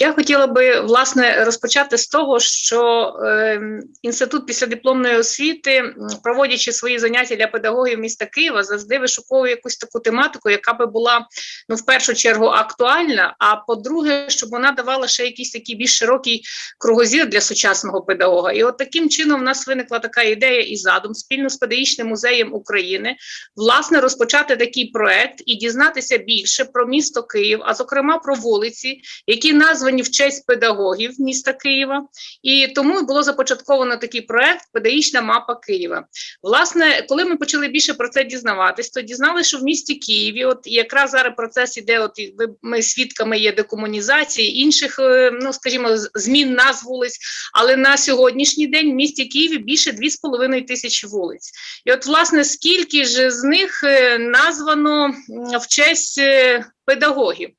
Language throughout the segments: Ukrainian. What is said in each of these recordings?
Я хотіла би власне розпочати з того, що е, інститут післядипломної освіти, проводячи свої заняття для педагогів міста Києва, завжди вишуковує якусь таку тематику, яка би була ну в першу чергу актуальна. А по-друге, щоб вона давала ще якийсь такий більш широкий кругозір для сучасного педагога. І от таким чином в нас виникла така ідея і задум спільно з педагогічним музеєм України власне розпочати такий проект і дізнатися більше про місто Київ, а зокрема про вулиці, які названі в честь педагогів міста Києва. І тому було започатковано такий проект Педагогічна мапа Києва. Власне, коли ми почали більше про це дізнаватись, то дізналися, що в місті Києві, от якраз зараз процес іде, от ми свідками є декомунізації, інших, е, ну скажімо, змін назв вулиць. Але на сьогоднішній день в місті Києві більше 2,5 тисячі вулиць. І от, власне, скільки ж з них е, названо в честь е, педагогів.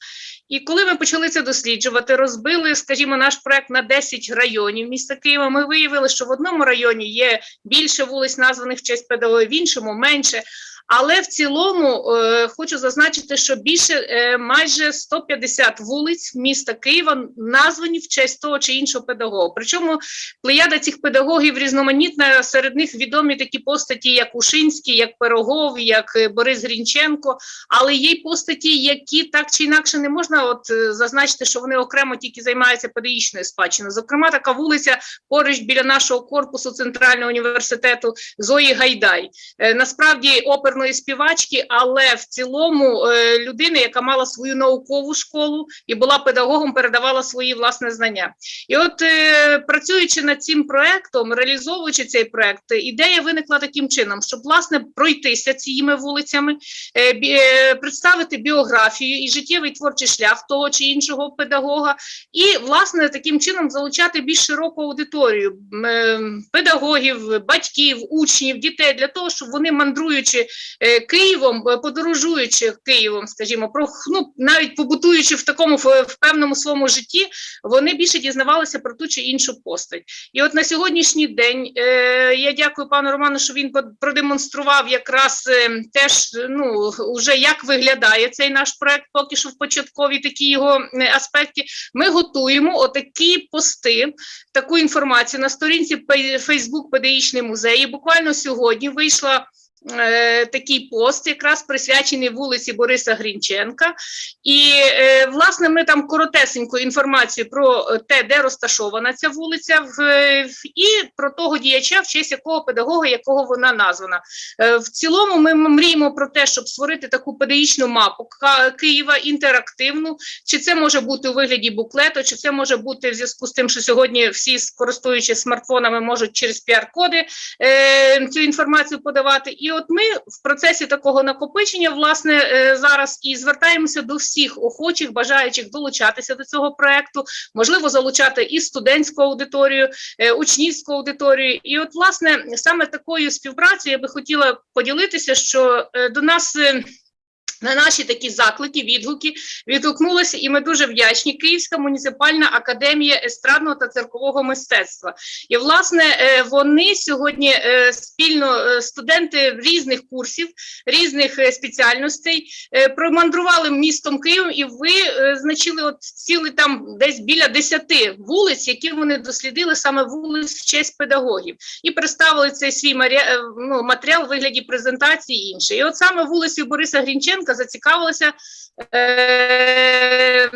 І коли ми почали це досліджувати, розбили, скажімо, наш проект на 10 районів міста Києва. Ми виявили, що в одному районі є більше вулиць, названих в честь ПДО, в іншому менше. Але в цілому е, хочу зазначити, що більше е, майже 150 вулиць міста Києва названі в честь того чи іншого педагога. Причому плеяда цих педагогів різноманітна. Серед них відомі такі постаті, як Ушинський, як Пирогов, як е, Борис Грінченко. Але є й постаті, які так чи інакше не можна от е, зазначити, що вони окремо тільки займаються педагогічною спадщиною. Зокрема, така вулиця поруч біля нашого корпусу Центрального університету Зої Гайдай. Е, Насправді оперної співачки, але в цілому е, людини, яка мала свою наукову школу і була педагогом, передавала свої власне знання. І от е, працюючи над цим проектом, реалізовуючи цей проект, ідея виникла таким чином, щоб власне пройтися цими вулицями, е, представити біографію і життєвий творчий шлях того чи іншого педагога, і власне таким чином залучати більш широку аудиторію педагогів, батьків, учнів, дітей для того, щоб вони мандруючи Києвом, е, подорожуючи Києвом, скажімо, про ну навіть побутуючи в такому в, певному своєму житті, вони більше дізнавалися про ту чи іншу постать. І от на сьогоднішній день е, я дякую пану Роману, що він продемонстрував якраз е, теж ну уже як виглядає цей наш проект, поки що в початковій такі його е, аспекті. Ми готуємо отакі пости, таку інформацію на сторінці Facebook Педагогічний музей. І буквально сьогодні вийшла. Е, Такий пост, якраз присвячений вулиці Бориса Грінченка, і е, власне ми там коротесеньку інформацію про е, те, де розташована ця вулиця, і про того діяча, в честь якого педагога, якого вона названа. В цілому ми мріємо про те, щоб створити таку педагогічну мапу Києва інтерактивну. Чи це може бути у вигляді буклету, чи це може бути в зв'язку з тим, що сьогодні всі, користуючись смартфонами, можуть через піар-коди цю інформацію подавати. І от ми в процесі такого накопичення, власне, е, зараз і звертаємося до всіх охочих, бажаючих долучатися до цього проекту, можливо, залучати і студентську аудиторію, е, учнівську аудиторію. І, от, власне, саме такою співпрацею я би хотіла поділитися, що е, до нас. На наші такі заклики, відгуки відгукнулися, і ми дуже вдячні. Київська муніципальна академія естрадного та циркового мистецтва. І власне е, вони сьогодні е, спільно е, студенти різних курсів, різних спеціальностей промандрували містом Києвом і визначили от цілий там десь біля десяти вулиць, які вони дослідили саме вулиць в честь педагогів, і представили цей свій ну, матеріал у вигляді презентації і інше. І от саме вулицею Бориса Грінченка зацікавилася е,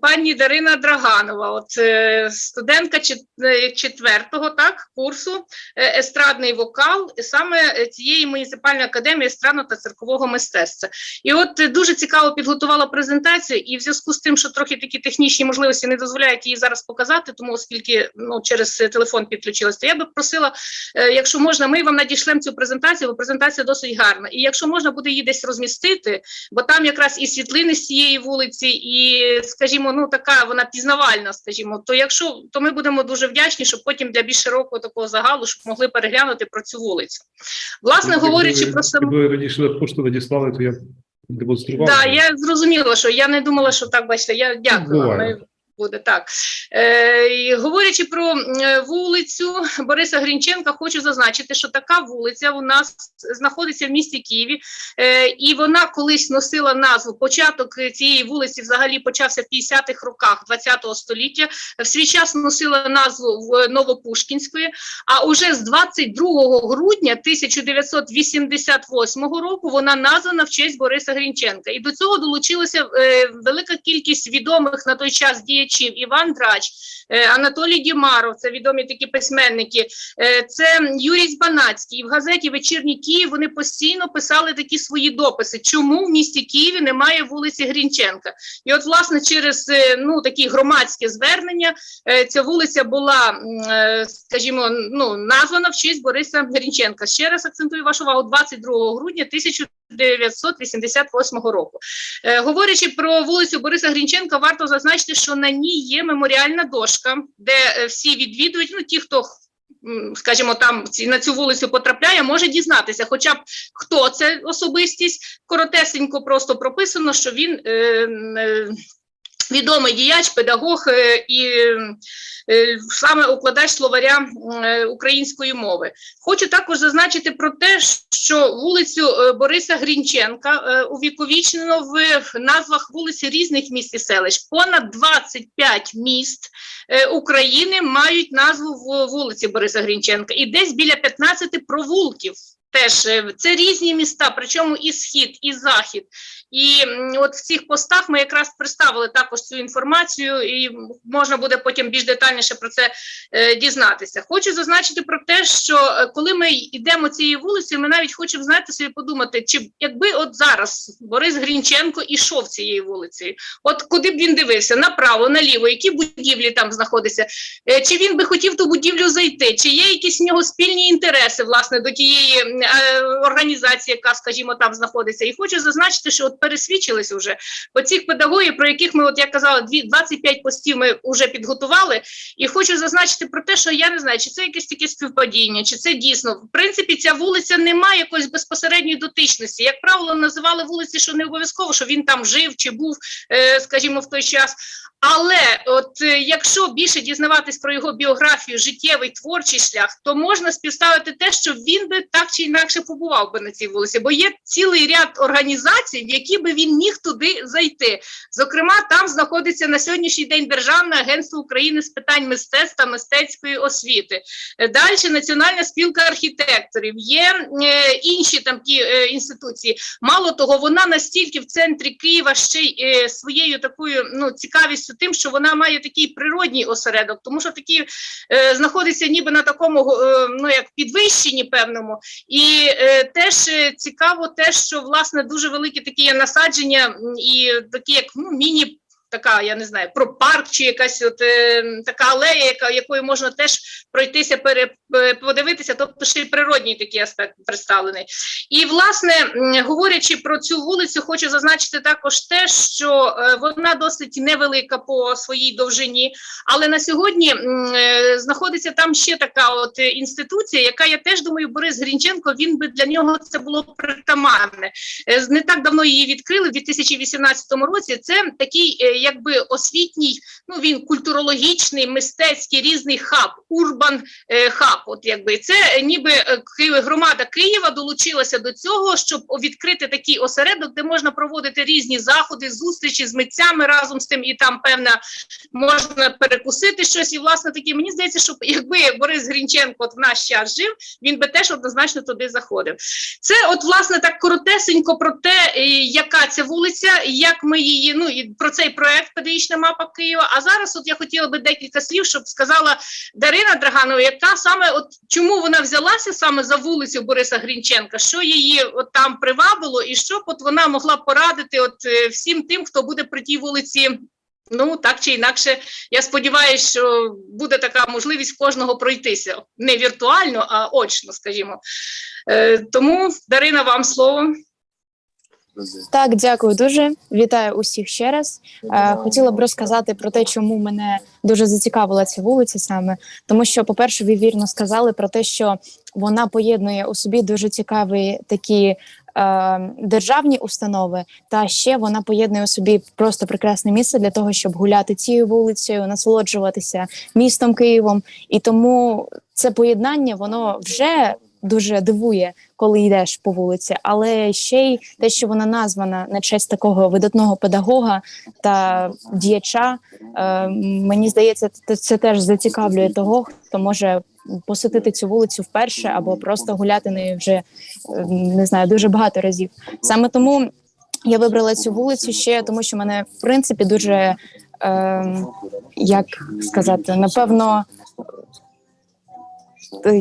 пані Дарина Драганова, от е, студентка е, четвертого так курсу е, естрадний вокал саме цієї муніципальної академії естрадного та циркового мистецтва. І от е, дуже цікаво підготувала презентацію, і в зв'язку з тим, що трохи такі технічні можливості не дозволяють її зараз показати, тому оскільки ну через телефон підключилась, то я би просила, е, якщо можна, ми вам надішлемо цю презентацію, бо презентація досить гарна. І якщо можна буде її десь розмістити, бо там якраз і світлини з цієї вулиці, і, скажімо, ну така вона пізнавальна, скажімо, то якщо то ми будемо дуже вдячні, щоб потім для більш широкого такого загалу, щоб могли переглянути про цю вулицю. Власне, говорячи про саму. Ви раніше пошту надіслали, то я демонстрував. Так, я зрозуміла, що я не думала, що так бачите. Я дякую. Буде так. Е, говорячи про е, вулицю Бориса Грінченка, хочу зазначити, що така вулиця у нас знаходиться в місті Києві, е, і вона колись носила назву. Початок цієї вулиці взагалі почався в 50-х роках ХХ століття. В свій час носила назву Новопушкінської. А уже з 22 грудня 1988 року вона названа в честь Бориса Грінченка. І до цього долучилася е, велика кількість відомих на той час діячів: Іван Драч, е, Анатолій Дімаров, це відомі такі письменники. е, це Юрій Збанацький. І в газеті Вечірній Київ вони постійно писали такі свої дописи. Чому в місті Києві немає вулиці Грінченка? І от, власне, через е, ну такі громадські звернення ця вулиця була, скажімо, ну названа в честь Бориса Грінченка. Ще раз акцентую вашу увагу 22 грудня 1988 року. Е, говорячи про вулицю Бориса Грінченка, варто зазначити, що на ній є меморіальна дошка, де е, всі відвідують, ну ті, хто скажімо, там на цю вулицю потрапляє, може дізнатися, хоча б хто це особистість, коротесенько просто прописано, що він е, е, відомий діяч, педагог е, і е, саме укладач словаря е, української мови. Хочу також зазначити про те, що вулицю Бориса Грінченка увіковічнено в назвах вулиці різних міст і селищ. Понад 25 міст України мають назву вулиці Бориса Грінченка, і десь біля 15 провулків. Теж це різні міста, причому і схід, і захід. І от в цих постах ми якраз представили також цю інформацію, і можна буде потім більш детальніше про це е, дізнатися. Хочу зазначити про те, що е, коли ми йдемо цією вулицею, ми навіть хочемо знаєте собі подумати, чи якби от зараз Борис Грінченко ішов цією вулицею, от куди б він дивився, направо, наліво, які будівлі там знаходяться, Е, чи він би хотів ту будівлю зайти, чи є якісь в нього спільні інтереси власне до тієї е, організації, яка, скажімо, там знаходиться. І хочу зазначити, що от пересвідчилися вже по цих педагогів, про яких ми, от я казала, дві- 25 постів ми вже підготували. І хочу зазначити про те, що я не знаю, чи це якесь таке співпадіння, чи це дійсно. В принципі, ця вулиця не має якоїсь безпосередньої дотичності. Як правило, називали вулиці, що не обов'язково, що він там жив чи був, е, скажімо, в той час. Але от е, якщо більше дізнаватись про його біографію, життєвий творчий шлях, то можна співставити те, що він би так чи інакше побував би на цій вулиці, бо є цілий ряд організацій, в які би він міг туди зайти. Зокрема, там знаходиться на сьогоднішній день Державне агентство України з питань мистецтв та мистецької освіти. Далі Національна спілка архітекторів, є е, інші там е, інституції. Мало того, вона настільки в центрі Києва ще й е, своєю такою ну цікавістю, тим, що вона має такий природній осередок, тому що такі е, знаходиться ніби на такому е, ну як підвищенні певному. І е, теж е, цікаво, те, що власне дуже великі такі насадження і такі, як ну міні. Така, я не знаю, про парк чи якась от е, така алея, яка якою можна теж пройтися, пере, е, подивитися, тобто ще й природній такий аспект представлений. І власне, говорячи про цю вулицю, хочу зазначити також те, що е, вона досить невелика по своїй довжині, але на сьогодні е, знаходиться там ще така от інституція, яка я теж думаю, Борис Грінченко, він би для нього це було притаманне. Е, Не так давно її відкрили в 2018 році. Це такий, е, якби освітній, ну він культурологічний, мистецький різний хаб, урбан е, хаб. От якби це ніби е, громада Києва долучилася до цього, щоб відкрити такий осередок, де можна проводити різні заходи, зустрічі з митцями разом з тим, і там певна можна перекусити щось. І власне таки мені здається, що якби Борис Грінченко от в наш час жив, він би теж однозначно туди заходив. Це, от, власне, так коротесенько про те, е, яка ця вулиця, як ми її, ну і про цей проект педагогічна мапа Києва. А зараз, от я хотіла би декілька слів, щоб сказала Дарина Драганова, яка саме от чому вона взялася саме за вулицю Бориса Грінченка, що її от там привабило, і що от вона могла порадити от е, всім тим, хто буде при тій вулиці. Ну так чи інакше, я сподіваюся, що буде така можливість кожного пройтися не віртуально, а очно, скажімо. Е, тому, Дарина, вам слово. Так, дякую дуже. Вітаю усіх ще раз. Е, хотіла б розказати про те, чому мене дуже зацікавила ця вулиця саме, тому що, по-перше, ви вірно сказали про те, що вона поєднує у собі дуже цікаві такі е, державні установи, та ще вона поєднує у собі просто прекрасне місце для того, щоб гуляти цією вулицею, насолоджуватися містом Києвом. І тому це поєднання воно вже дуже дивує, коли йдеш по вулиці, але ще й те, що вона названа на честь такого видатного педагога та діяча. Е, мені здається, це, це теж зацікавлює того, хто може посетити цю вулицю вперше або просто гуляти нею вже е, не знаю дуже багато разів. Саме тому я вибрала цю вулицю ще тому, що мене в принципі дуже е, як сказати, напевно.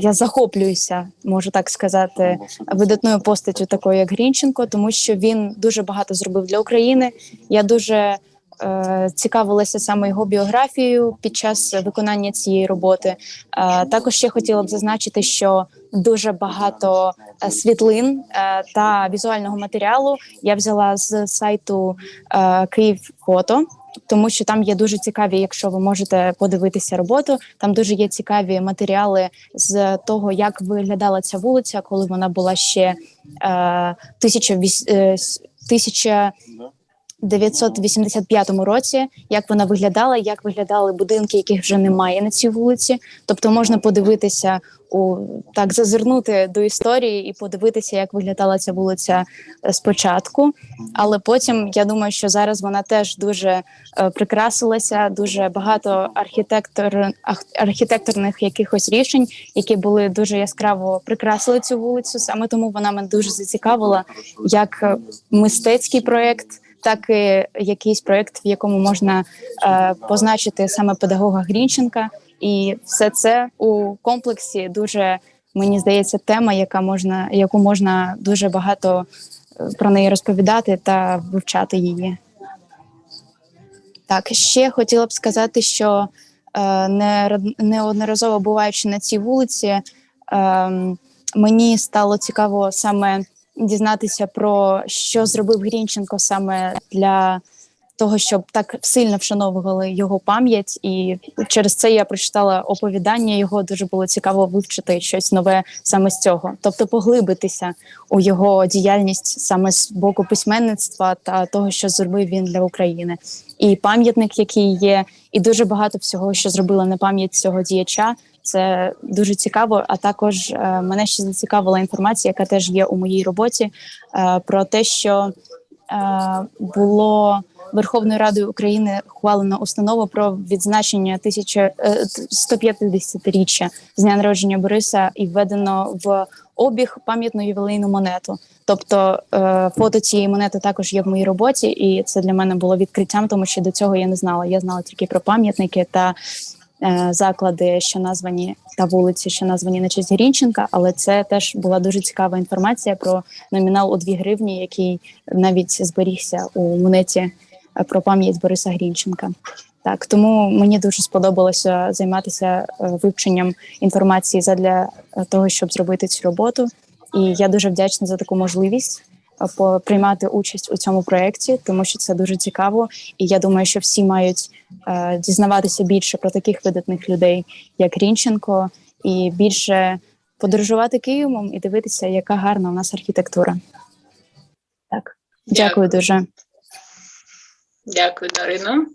Я захоплююся, можу так сказати, видатною постаттю такою, як Грінченко, тому що він дуже багато зробив для України. Я дуже е, цікавилася саме його біографією під час виконання цієї роботи. Е, також ще хотіла б зазначити, що дуже багато е, світлин е, та візуального матеріалу я взяла з сайту е, Київ Фото. Тому що там є дуже цікаві, якщо ви можете подивитися роботу, там дуже є цікаві матеріали з того, як виглядала ця вулиця, коли вона була ще е, тисяча віс- е, тисяча 985 році, як вона виглядала, як виглядали будинки, яких вже немає на цій вулиці. Тобто можна подивитися у так зазирнути до історії і подивитися, як виглядала ця вулиця е, спочатку. Але потім я думаю, що зараз вона теж дуже е, прикрасилася. Дуже багато архітектор архітекторних якихось рішень, які були дуже яскраво прикрасили цю вулицю. Саме тому вона мене дуже зацікавила як е, мистецький проєкт. Так і якийсь проєкт, в якому можна е, позначити саме педагога Грінченка, і все це у комплексі дуже мені здається тема, яка можна, яку можна дуже багато е, про неї розповідати та вивчати її. Так, ще хотіла б сказати, що е, не, неодноразово буваючи на цій вулиці, е, мені стало цікаво саме дізнатися про що зробив Грінченко саме для того, щоб так сильно вшановували його пам'ять, і через це я прочитала оповідання. Його дуже було цікаво вивчити щось нове саме з цього, тобто поглибитися у його діяльність саме з боку письменництва та того, що зробив він для України, і пам'ятник, який є, і дуже багато всього, що зробила на пам'ять цього діяча. Це дуже цікаво. А також е, мене ще зацікавила інформація, яка теж є у моїй роботі, е, про те, що е, було Верховною Радою України ухвалена установа про відзначення 1000, е, 150-річчя з дня народження Бориса і введено в обіг пам'ятну ювілейну монету. Тобто фото цієї монети також є в моїй роботі, і це для мене було відкриттям, тому що до цього я не знала. Я знала тільки про пам'ятники та заклади, що названі та вулиці, що названі на честь Грінченка. Але це теж була дуже цікава інформація про номінал у 2 гривні, який навіть зберігся у монеті е, про пам'ять Бориса Грінченка. Так, тому мені дуже сподобалося займатися е, вивченням інформації задля е, того, щоб зробити цю роботу. І я дуже вдячна за таку можливість е, приймати участь у цьому проєкті, тому що це дуже цікаво. І я думаю, що всі мають е, дізнаватися більше про таких видатних людей, як Рінченко, і більше подорожувати Києвом і дивитися, яка гарна у нас архітектура. Так, дякую дуже. Дякую, Дарино.